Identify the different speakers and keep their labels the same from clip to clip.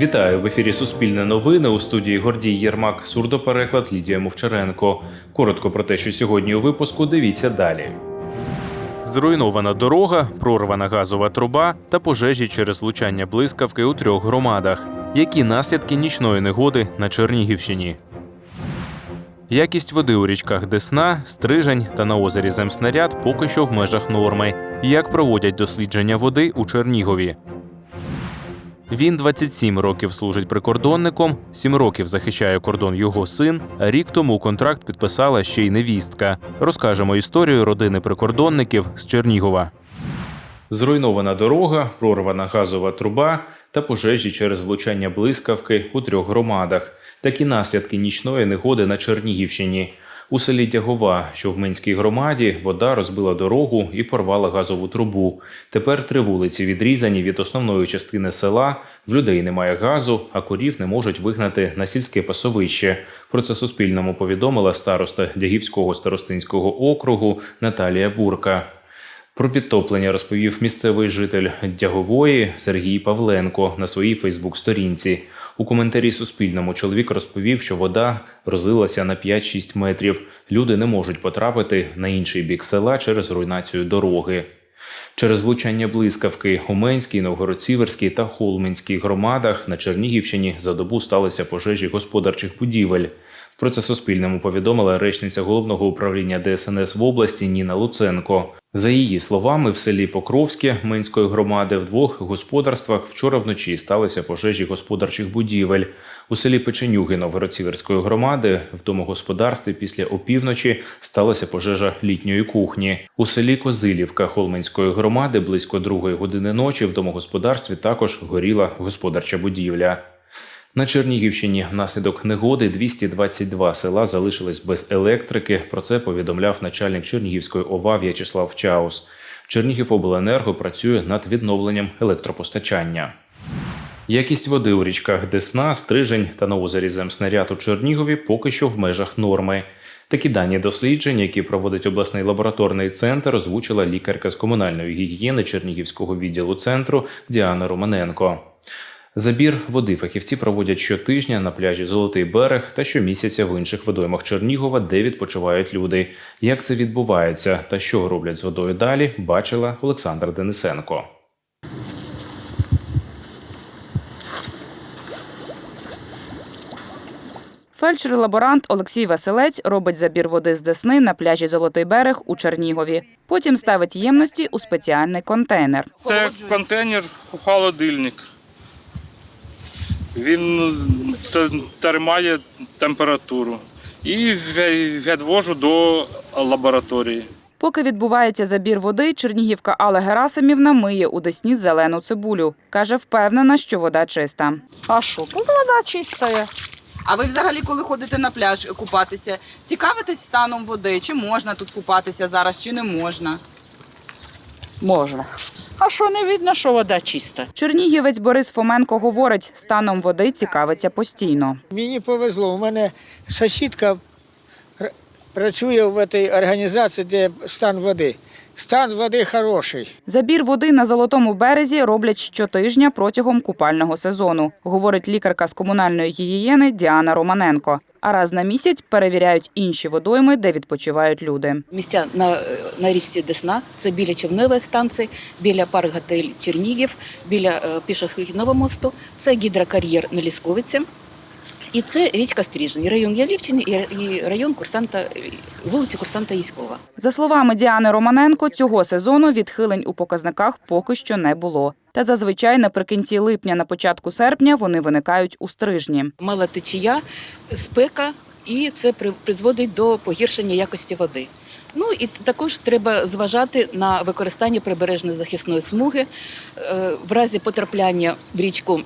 Speaker 1: Вітаю в ефірі Суспільне новини у студії Гордій Єрмак, сурдопереклад Лідія Мовчаренко. Коротко про те, що сьогодні у випуску дивіться далі. Зруйнована дорога, прорвана газова труба та пожежі через влучання блискавки у трьох громадах. Які наслідки нічної негоди на Чернігівщині? Якість води у річках Десна, Стрижень та на озері Земснаряд поки що в межах норми. Як проводять дослідження води у Чернігові? Він 27 років служить прикордонником, 7 років захищає кордон його син. Рік тому контракт підписала ще й невістка. Розкажемо історію родини прикордонників з Чернігова. Зруйнована дорога, прорвана газова труба та пожежі через влучання блискавки у трьох громадах. Такі наслідки нічної негоди на Чернігівщині. У селі Тягова, що в Минській громаді, вода розбила дорогу і порвала газову трубу. Тепер три вулиці відрізані від основної частини села. В людей немає газу, а корів не можуть вигнати на сільське пасовище. Про це Суспільному повідомила староста Дягівського старостинського округу Наталія Бурка. Про підтоплення розповів місцевий житель Дягової Сергій Павленко на своїй Фейсбук-сторінці. У коментарі Суспільному чоловік розповів, що вода розлилася на 5-6 метрів. Люди не можуть потрапити на інший бік села через руйнацію дороги. Через влучання блискавки у Менській, Новгород-Сіверській та Холмінській громадах на Чернігівщині за добу сталися пожежі господарчих будівель. Про це Суспільному повідомила речниця головного управління ДСНС в області Ніна Луценко. За її словами, в селі Покровське Минської громади в двох господарствах вчора вночі сталися пожежі господарчих будівель. У селі Печенюги Новгород-Сіверської громади в домогосподарстві після опівночі сталася пожежа літньої кухні. У селі Козилівка Холменської громади близько другої години ночі в домогосподарстві також горіла господарча будівля. На Чернігівщині внаслідок негоди 222 села залишились без електрики. Про це повідомляв начальник Чернігівської ОВА В'ячеслав Чаус. Чернігівобленерго працює над відновленням електропостачання. Якість води у річках Десна, Стрижень та на озері Земснаряд у Чернігові поки що в межах норми. Такі дані досліджень, які проводить обласний лабораторний центр, озвучила лікарка з комунальної гігієни Чернігівського відділу центру Діана Романенко. Забір води фахівці проводять щотижня на пляжі Золотий берег та щомісяця в інших водоймах Чернігова, де відпочивають люди. Як це відбувається та що роблять з водою далі, бачила Олександр Денисенко.
Speaker 2: Фельдшер-лаборант Олексій Василець робить забір води з Десни на пляжі Золотий берег у Чернігові. Потім ставить ємності у спеціальний контейнер.
Speaker 3: Це контейнер холодильник. Він тримає температуру. І відвожу до лабораторії.
Speaker 2: Поки відбувається забір води, чернігівка Алла Герасимівна миє у Десні зелену цибулю. Каже, впевнена, що вода чиста.
Speaker 4: А що? Ну, вода чистая.
Speaker 2: А ви взагалі, коли ходите на пляж купатися, цікавитесь станом води? Чи можна тут купатися зараз, чи не можна?
Speaker 4: Можна. А що не видно, що вода чиста?
Speaker 2: Чернігівець Борис Фоменко говорить, станом води цікавиться постійно.
Speaker 5: Мені повезло. У мене сусідка працює в цій організації, де стан води. Стан води хороший.
Speaker 2: Забір води на золотому березі роблять щотижня протягом купального сезону, говорить лікарка з комунальної гігієни Діана Романенко. А раз на місяць перевіряють інші водойми, де відпочивають люди.
Speaker 6: Місця на, на річці Десна, це біля човневої станції, біля парк готель Чернігів, біля е, пішохідного мосту, це гідрокар'єр на Лісковиці. І це річка Стріжень, район Ялівчини і район курсанта, вулиці Курсанта Яськова.
Speaker 2: За словами Діани Романенко, цього сезону відхилень у показниках поки що не було. Та зазвичай наприкінці липня, на початку серпня вони виникають у стрижні.
Speaker 6: Мала течія, спека, і це призводить до погіршення якості води. Ну і також треба зважати на використання прибережної захисної смуги Е, в разі потрапляння в річку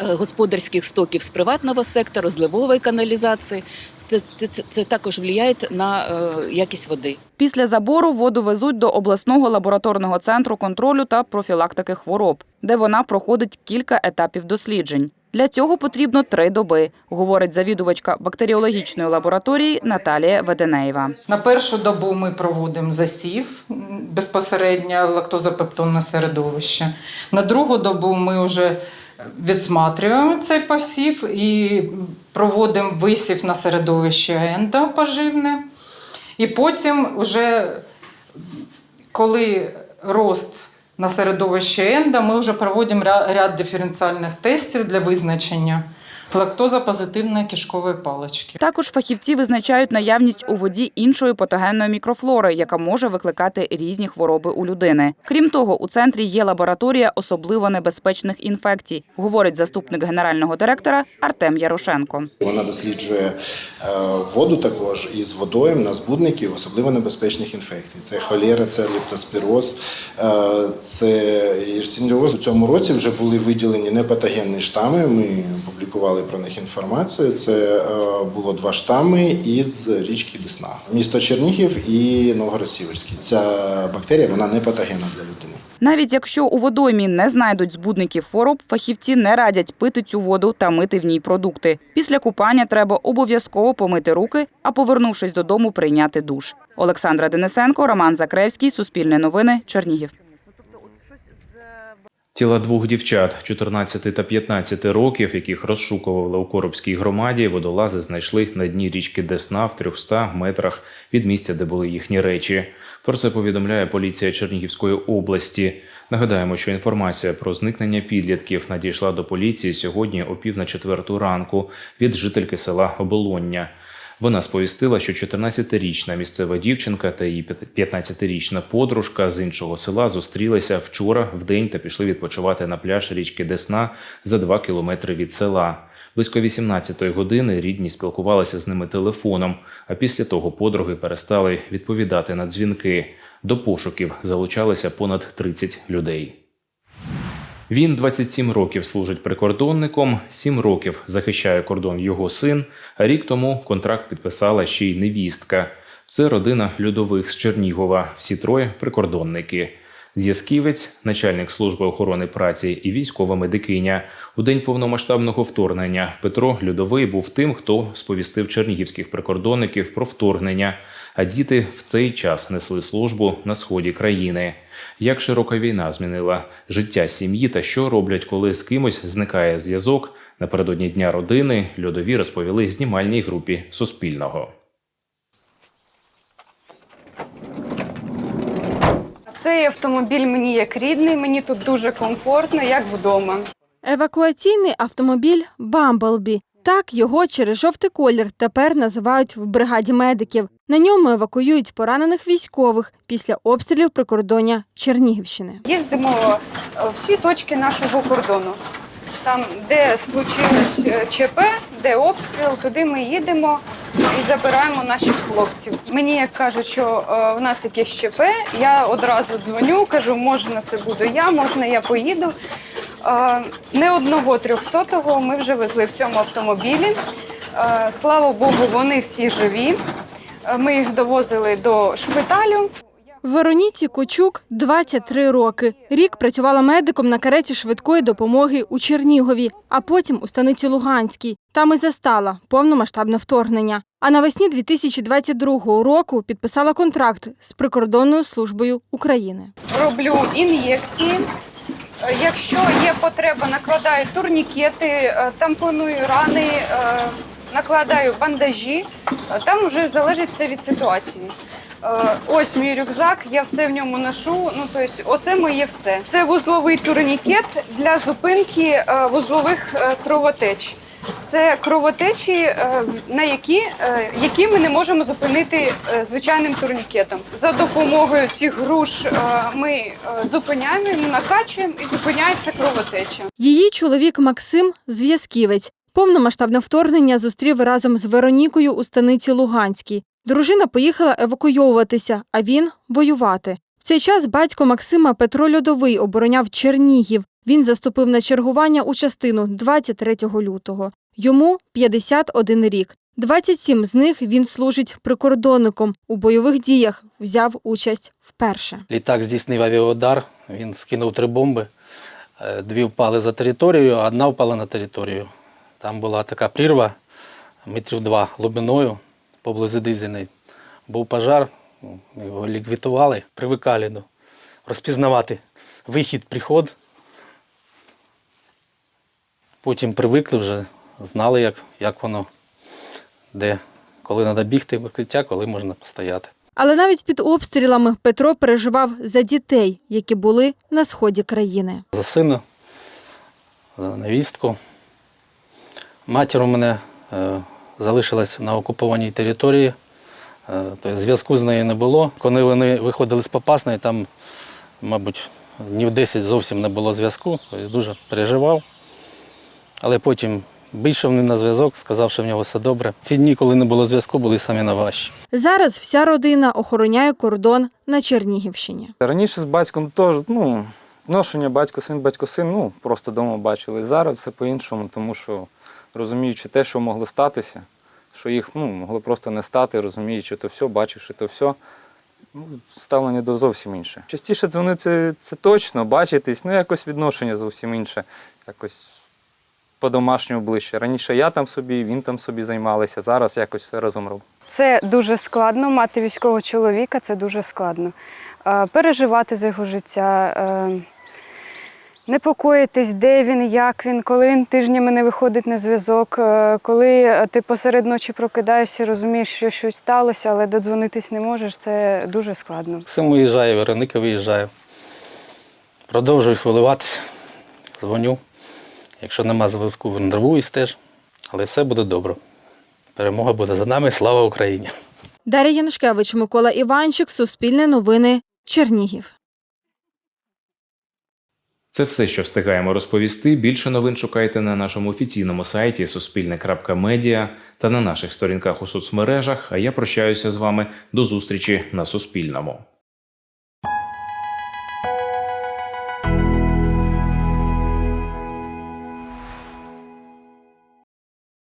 Speaker 6: господарських стоків з приватного сектору, зливової каналізації. Це, це, це, це також впливає на е, якість води.
Speaker 2: Після забору воду везуть до обласного лабораторного центру контролю та профілактики хвороб, де вона проходить кілька етапів досліджень. Для цього потрібно три доби, говорить завідувачка бактеріологічної лабораторії Наталія Веденеєва.
Speaker 7: На першу добу ми проводимо засів безпосередньо лактозапептонне середовище. На другу добу ми вже відсматрюємо цей посів і проводимо висів на середовище ендо поживне. І потім, вже, коли рост на середовище ендо, ми вже проводимо ряд диференціальних тестів для визначення лактозопозитивної кишкової палички.
Speaker 2: Також фахівці визначають наявність у воді іншої патогенної мікрофлори, яка може викликати різні хвороби у людини. Крім того, у центрі є лабораторія особливо небезпечних інфекцій, говорить заступник генерального директора Артем Ярошенко.
Speaker 8: Вона досліджує е, воду також із водойм на збудників особливо небезпечних інфекцій. Це холера, це лептоспіроз, е, це єрсіньоз. У цьому році вже були виділені непатогенні штами. Ми публікували про них інформацію. Це е, було два штами із річки Десна, місто Чернігів і Новгород-Сіверський. Ця бактерія вона не патогенна для людини.
Speaker 2: Навіть якщо у водоймі не знайдуть збудників хвороб, фахівці не радять пити цю воду та мити в ній продукти. Після купання треба обов'язково помити руки, а повернувшись додому, прийняти душ. Олександра Денисенко, Роман Закревський, Суспільне новини, Чернігів.
Speaker 1: Тіла двох дівчат 14 та 15 років, яких розшукували у Коробській громаді, водолази знайшли на дні річки Десна в 300 метрах від місця, де були їхні речі. Про це повідомляє поліція Чернігівської області. Нагадаємо, що інформація про зникнення підлітків надійшла до поліції сьогодні о пів на четверту ранку від жительки села Оболоння. Вона сповістила, що 14-річна місцева дівчинка та її 15-річна подружка з іншого села зустрілися вчора в день та пішли відпочивати на пляж річки Десна за 2 кілометри від села. Близько 18-ї години рідні спілкувалися з ними телефоном, а після того подруги перестали відповідати на дзвінки. До пошуків залучалися понад 30 людей. Він 27 років служить прикордонником, 7 років захищає кордон його син. А рік тому контракт підписала ще й невістка. Це родина льодових з Чернігова. Всі троє прикордонники. Зв'язківець, начальник служби охорони праці і військова медикиня. У день повномасштабного вторгнення Петро Льодовий був тим, хто сповістив чернігівських прикордонників про вторгнення. А діти в цей час несли службу на сході країни. Як широка війна змінила життя сім'ї та що роблять, коли з кимось зникає зв'язок? Напередодні дня родини льодові розповіли знімальній групі Суспільного.
Speaker 9: Цей автомобіль мені як рідний, мені тут дуже комфортно, як вдома.
Speaker 10: Евакуаційний автомобіль Бамблбі. Так його через жовтий колір тепер називають в бригаді медиків. На ньому евакуюють поранених військових після обстрілів прикордоння Чернігівщини.
Speaker 9: Їздимо е, всі точки нашого кордону. Там, де случилось е, ЧП, де обстріл, туди ми їдемо і забираємо наших хлопців. Мені як кажуть, що е, в нас якесь ЧП, я одразу дзвоню, кажу, можна це буду я, можна я поїду. Е, Не одного трьохсотого ми вже везли в цьому автомобілі. Е, Слава Богу, вони всі живі. Ми їх довозили до шпиталю.
Speaker 10: Вероніці Кочук 23 роки. Рік працювала медиком на кареті швидкої допомоги у Чернігові, а потім у станиці Луганській. Там і застала повномасштабне вторгнення. А навесні 2022 року підписала контракт з прикордонною службою України.
Speaker 9: роблю ін'єкції. Якщо є потреба, накладаю турнікети, е, тампоную рани, е, накладаю бандажі. Е, Там вже залежить все від ситуації. Е, Ось мій рюкзак, я все в ньому ношу. Ну тобто, оце моє все. Це вузловий турнікет для зупинки е, вузлових е, кровотеч. Це кровотечі, на які, які ми не можемо зупинити звичайним турнікетом. За допомогою цих груш ми зупиняємо, накачуємо і зупиняється кровотеча.
Speaker 10: Її чоловік Максим зв'язківець. Повномасштабне вторгнення зустрів разом з Веронікою у станиці Луганській. Дружина поїхала евакуйовуватися, а він воювати. В цей час батько Максима Петро Льодовий обороняв Чернігів. Він заступив на чергування у частину 23 лютого. Йому 51 рік. 27 з них він служить прикордонником. У бойових діях взяв участь вперше.
Speaker 11: Літак здійснив авіаудар, він скинув три бомби. Е, Дві впали за територію, одна впала на територію. Там була така прірва метрів два глибиною поблизу Дизіної. Був пожар, його ліквідували, привикали до розпізнавати вихід, приход. Потім привикли вже, знали, як, як воно, де, коли треба бігти в укриття, коли можна постояти.
Speaker 10: Але навіть під обстрілами Петро переживав за дітей, які були на сході країни.
Speaker 11: За сина, за невістку. Матір у мене е, залишилась на окупованій території, е, тобто зв'язку з нею не було. Коли вони виходили з Попасної, там, мабуть, днів 10 зовсім не було зв'язку, тобто дуже переживав. Але потім вийшов не на зв'язок, сказав, що в нього все добре. Ці дні, коли не було зв'язку, були самі найважчі.
Speaker 10: Зараз вся родина охороняє кордон на Чернігівщині.
Speaker 12: Раніше з батьком теж, ну, ношення батько-син, батько-син, ну, просто вдома бачили. Зараз все по-іншому, тому що розуміючи те, що могло статися, що їх ну, могло просто не стати, розуміючи то все, бачивши то все, ну, ставлення до зовсім інше. Частіше дзвонити це, точно, бачитись, ну якось відношення зовсім інше, якось по-домашньому ближче. Раніше я там собі, він там собі займалися, зараз якось все разом робимо.
Speaker 9: Це дуже складно. Мати військового чоловіка це дуже складно. Переживати за його життя, е, непокоїтись, де він, як він, коли він тижнями не виходить на зв'язок, е, коли ти посеред ночі прокидаєшся, розумієш, що щось сталося, але додзвонитись не можеш, це дуже складно.
Speaker 11: Максим виїжджає, Вероника виїжджає. Продовжую хвилюватися, дзвоню. Якщо нема зв'язку, нервуюсь теж. Але все буде добре. Перемога буде за нами. Слава Україні!
Speaker 10: Дар'я Янушкевич, Микола Іванчик, Суспільне новини, Чернігів.
Speaker 1: Це все, що встигаємо розповісти. Більше новин шукайте на нашому офіційному сайті суспільне.медіа та на наших сторінках у соцмережах. А я прощаюся з вами до зустрічі на Суспільному.